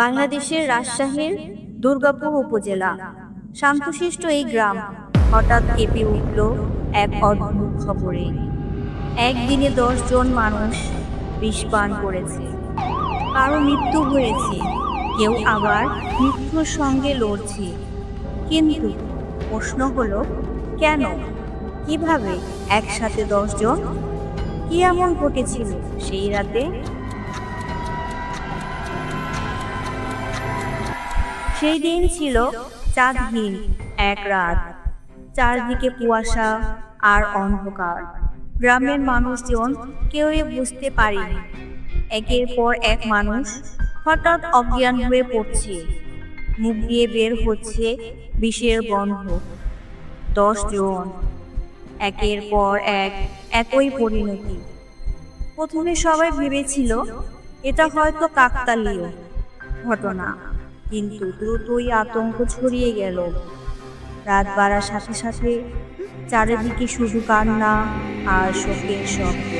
বাংলাদেশের রাজশাহীর দুর্গাপুর উপজেলা। শান্তশিষ্ট এই গ্রাম হঠাৎ কেঁপে উঠল এক অদ্ভুত খবরে। একদিনে জন মানুষ বিষ পান করেছে। কারও মৃত্যু হয়েছে, কেউ আবার মৃত্যুর সঙ্গে লড়ছে। কিন্তু প্রশ্ন হলো, কেন? কীভাবে একসাথে জন? কি এমন ঘটেছিল সেই রাতে? সেই দিন ছিল চাঁদহীন এক রাত। চারদিকে কুয়াশা আর অন্ধকার। গ্রামের মানুষজন কেউই বুঝতে পারেনি। একের পর এক মানুষ হঠাৎ অজ্ঞান হয়ে পড়ছে। মুখ দিয়ে বের হচ্ছে বিষের গন্ধ। দশ জন, একের পর এক একই পরিণতি। প্রথমে সবাই ভেবেছিল, এটা হয়তো কাকতালীয় ঘটনা। কিন্তু দ্রুতই আতঙ্ক ছড়িয়ে গেল। রাত বাড়ার সাথে সাথে চারিদিকে শুধু কান্না আর শোকের শব্দ।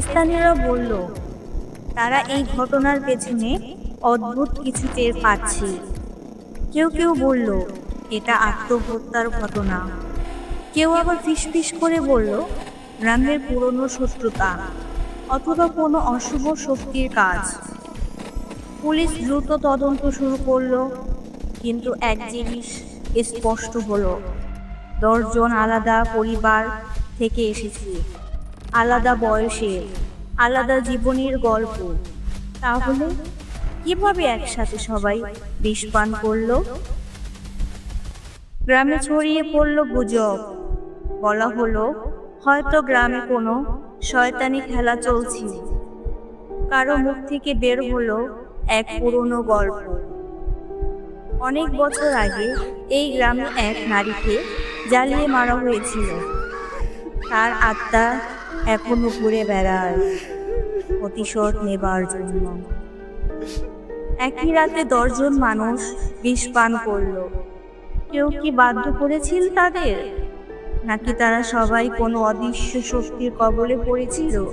স্থানীয়রা বলল, তারা এই ঘটনার পেছনে অদ্ভুত কিছু টের পাচ্ছে। কেউ কেউ বলল, এটা আত্মহত্যার ঘটনা। কেউ আবার ফিসফিস করে বলল, গ্রামের পুরনো শত্রুতা অথবা কোনো অশুভ শক্তির কাজ। পুলিশ দ্রুত তদন্ত শুরু করল, কিন্তু এক জিনিস স্পষ্ট হলো। দশজন আলাদা পরিবার থেকে এসেছে। আলাদা বয়সে, আলাদা জীবনের গল্প। তাহলে কীভাবে একসাথে সবাই বিষ পান করল? গ্রামে ছড়িয়ে পড়ল গুজব। বলা হলো, হয়তো গ্রামে কোনো শয়তানি খেলা চলছে। কারও মুখ থেকে বের হলো এক পুরনো গল্প। অনেক বছর আগে এই গ্রামে এক নারীকে জ্বালিয়ে মারা হয়েছিল। তার আত্মা এখনও ঘুরে বেড়ায় প্রতিশোধ নেবার জন্য। একই রাতে দশজন মানুষ বিষ পান করল। কেউ কি বাধ্য করেছিল তাদের? নাকি তারা সবাই কোনো অদৃশ্য শক্তির কবলে পড়েছিল?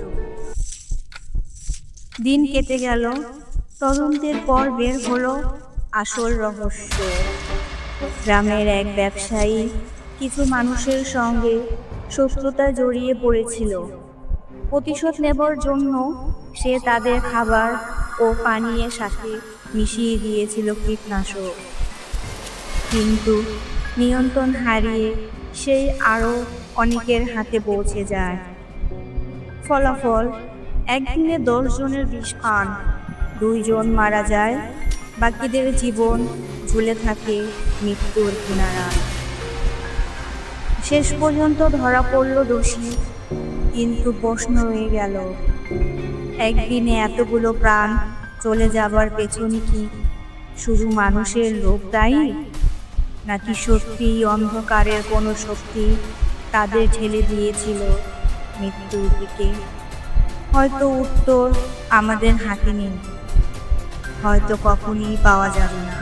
দিন কেটে গেল তদন্তের পর বের হলো আসল রহস্য। গ্রামের এক ব্যবসায়ী কিছু মানুষের সঙ্গে শত্রুতা জড়িয়ে পড়েছিল। প্রতিশোধ নেবার জন্য সে তাদের খাবার ও পানীয়ের সাথে মিশিয়ে দিয়েছিল কীটনাশক। কিন্তু নিয়ন্ত্রণ হারিয়ে সেই আরও অনেকের হাতে পৌঁছে যায়। ফলাফল, একদিনে দশ জনের বিষ পান। দুইজন মারা যায়। বাকিদের জীবন ঝুলে থাকে মৃত্যুর কিনারা। শেষ পর্যন্ত ধরা পড়ল দোষী, কিন্তু প্রশ্ন রয়ে গেল, একদিনে এতগুলো প্রাণ চলে যাবার পেছনে কি শুধু মানুষের লোভ দায়ী? নাকি সত্যি অন্ধকারের কোনো শক্তি তাদের ঠেলে দিয়েছিল মৃত্যুর দিকে? হয়তো উত্তর আমাদের হাতে নেই। হয়তো কখনই পাওয়া যাবে না।